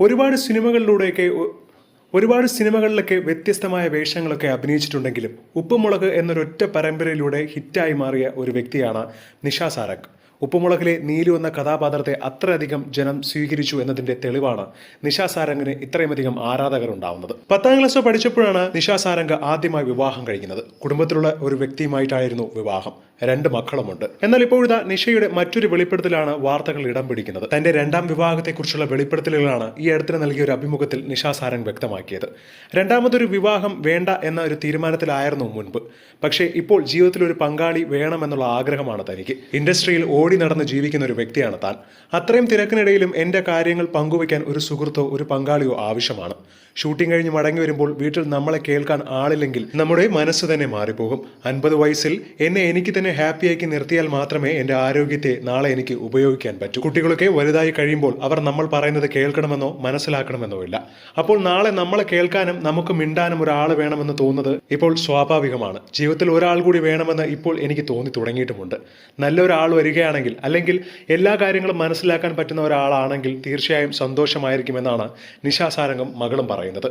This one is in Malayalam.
ഒരുപാട് സിനിമകളിലൂടെയൊക്കെ ഒരുപാട് സിനിമകളിലൊക്കെ വ്യത്യസ്തമായ വേഷങ്ങളൊക്കെ അഭിനയിച്ചിട്ടുണ്ടെങ്കിലും ഉപ്പുമുളക് എന്നൊരൊറ്റ പരമ്പരയിലൂടെ ഹിറ്റായി മാറിയ ഒരു വ്യക്തിയാണ് നിഷ സാരംഗ്. ഉപ്പുമുളകിലെ നീലു എന്ന കഥാപാത്രത്തെ അത്രയധികം ജനം സ്വീകരിച്ചു എന്നതിന്റെ തെളിവാണ് നിഷ സാരംഗിന് ഇത്രയുമധികം ആരാധകർ ഉണ്ടാവുന്നത് പത്താം ക്ലാസ് പഠിച്ചപ്പോഴാണ് നിഷ ആദ്യമായി വിവാഹം കഴിക്കുന്നത്. കുടുംബത്തിലുള്ള ഒരു വ്യക്തിയുമായിട്ടായിരുന്നു വിവാഹം. രണ്ട് മക്കളുമുണ്ട്. എന്നാൽ ഇപ്പോഴത്തെ നിഷയുടെ മറ്റൊരു വെളിപ്പെടുത്തലാണ് വാർത്തകൾ ഇടം പിടിക്കുന്നത്. തന്റെ രണ്ടാം വിവാഹത്തെക്കുറിച്ചുള്ള വെളിപ്പെടുത്തലുകളാണ് ഈ അടുത്തിടെ നൽകിയ ഒരു അഭിമുഖത്തിൽ നിഷ സാരംഗ് വ്യക്തമാക്കിയത്. രണ്ടാമതൊരു വിവാഹം വേണ്ട എന്ന ഒരു തീരുമാനത്തിലായിരുന്നു മുൻപ്. പക്ഷേ ഇപ്പോൾ ജീവിതത്തിൽ ഒരു പങ്കാളി വേണമെന്നുള്ള ആഗ്രഹമാണ് തനിക്ക്. ഇൻഡസ്ട്രിയിൽ ഓടി നടന്ന് ജീവിക്കുന്ന ഒരു വ്യക്തിയാണ് താൻ. അത്രയും തിരക്കിനിടയിലും എന്റെ കാര്യങ്ങൾ പങ്കുവയ്ക്കാൻ ഒരു സുഹൃത്തോ ഒരു പങ്കാളിയോ ആവശ്യമാണ്. ഷൂട്ടിംഗ് കഴിഞ്ഞ് മടങ്ങി വരുമ്പോൾ വീട്ടിൽ നമ്മളെ കേൾക്കാൻ ആളില്ലെങ്കിൽ നമ്മുടെ മനസ്സ് തന്നെ മാറിപ്പോകും. അൻപത് വയസ്സിൽ എന്നെ എനിക്ക് തന്നെ ഹാപ്പിയാക്കി നിർത്തിയാൽ മാത്രമേ എന്റെ ആരോഗ്യത്തെ നാളെ എനിക്ക് ഉപയോഗിക്കാൻ പറ്റൂ. കുട്ടികളൊക്കെ വലുതായി കഴിയുമ്പോൾ അവർ നമ്മൾ പറയുന്നത് കേൾക്കണമെന്നോ മനസ്സിലാക്കണമെന്നോ ഇല്ല. അപ്പോൾ നാളെ നമ്മളെ കേൾക്കാനും നമുക്ക് മിണ്ടാനും ഒരാൾ വേണമെന്ന് തോന്നുന്നത് ഇപ്പോൾ സ്വാഭാവികമാണ്. ജീവിതത്തിൽ ഒരാൾ കൂടി വേണമെന്ന് ഇപ്പോൾ എനിക്ക് തോന്നി തുടങ്ങിയിട്ടുമുണ്ട്. നല്ലൊരാൾ വരികയാണെങ്കിൽ അല്ലെങ്കിൽ എല്ലാ കാര്യങ്ങളും മനസ്സിലാക്കാൻ പറ്റുന്ന ഒരാളാണെങ്കിൽ തീർച്ചയായും സന്തോഷമായിരിക്കുമെന്നാണ് നിശാസാരംഗം മകളും പറയുന്നത്.